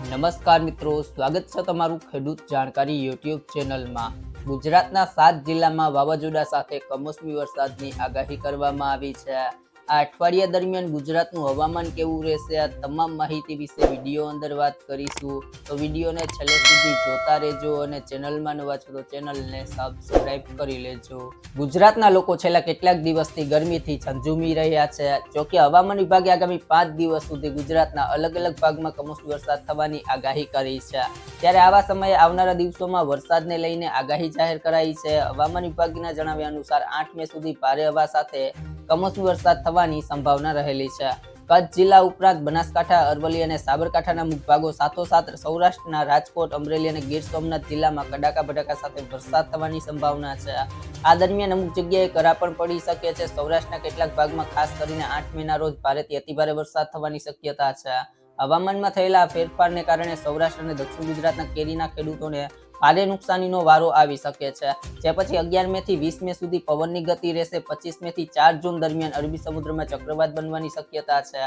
નમસ્કાર મિત્રો, સ્વાગત છે તમારું ખેડૂત જાણકારી યુટ્યુબ ચેનલમાં. ગુજરાતના સાત જિલ્લામાં વાવાઝોડા સાથે કમોસમી વરસાદની આગાહી કરવામાં આવી છે. આ અઠવાડિયા દરમિયાન ગુજરાતનું હવામાન કેવું રહેશે? આ તમામ માહિતી વિશે વીડિયો અંદર વાત કરીશું. તો વિડીયોને છેલ્લે સુધી જોતા રહેજો અને ચેનલમાં નવા છો તો ચેનલને સબસ્ક્રાઇબ કરી લેજો. ગુજરાતના લોકો છેલ્લા કેટલાક દિવસથી ગરમીથી ઝંઝુમી રહ્યા છે. જોકે હવામાન વિભાગે આગામી પાંચ દિવસ સુધી ગુજરાતના અલગ અલગ ભાગમાં કમોસમી વરસાદ થવાની આગાહી કરી છે. ત્યારે આવા સમયે આવનારા દિવસોમાં વરસાદને લઈને આગાહી જાહેર કરાઈ છે. હવામાન વિભાગના જણાવ્યા અનુસાર આઠ મે સુધી ભારે હવા સાથે કમોસમી વરસાદ થવાની સંભાવના રહેલી છે. કચ્છ જિલ્લા ઉપરાંત બનાસકાંઠા, અરવલ્લી અને સાબરકાંઠાના મુખ્ય ભાગો સાથોસાથ સૌરાષ્ટ્રના રાજકોટ, અમરેલી અને ગીર સોમનાથ જિલ્લામાં કડાકા ભડાકા સાથે વરસાદ થવાની સંભાવના છે. આ દરમિયાન અમુક જગ્યાએ કરા પણ પડી શકે છે. સૌરાષ્ટ્રના કેટલાક ભાગમાં ખાસ કરીને આઠ મેના રોજ ભારેથી અતિભારે વરસાદ થવાની શક્યતા છે. હવામાનમાં થયેલા ફેરફારને કારણે સૌરાષ્ટ્ર અને દક્ષિણ ગુજરાતના કેરીના ખેડૂતોને ભારે નુકસાનીનો વારો આવી શકે છે. જે પછી અગિયાર મે થી વીસ મે સુધી પવનની ગતિ રહેશે, પચીસ મે થી ચાર જૂન દરમિયાન અરબી સમુદ્રમાં ચક્રવાત બનવાની શક્યતા છે.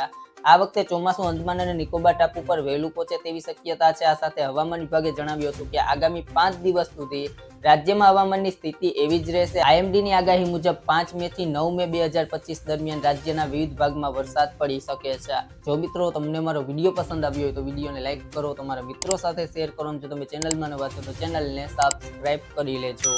આ વખતે ચોમાસું અંદમાન અને નિકોબાર ટાપુ પર વહેલું પહોંચે તેવી શક્યતા છે. આ સાથે હવામાન વિભાગે જણાવ્યું હતું કે આગામી પાંચ દિવસ સુધી રાજ્યમાં હવામાનની સ્થિતિ એવી જ રહેશે. આઈએમડીની આગાહી મુજબ પાંચ મે થી નવ મે બે હજાર પચીસ દરમિયાન રાજ્યના વિવિધ ભાગમાં વરસાદ પડી શકે છે. જો મિત્રો તમને મારો વીડિયો પસંદ આવ્યો હોય તો વિડીયોને લાઇક કરો, તમારા મિત્રો સાથે શેર કરો જો તમે ચેનલમાં નવા છો તો ચેનલને સબસ્ક્રાઇબ કરી લેજો.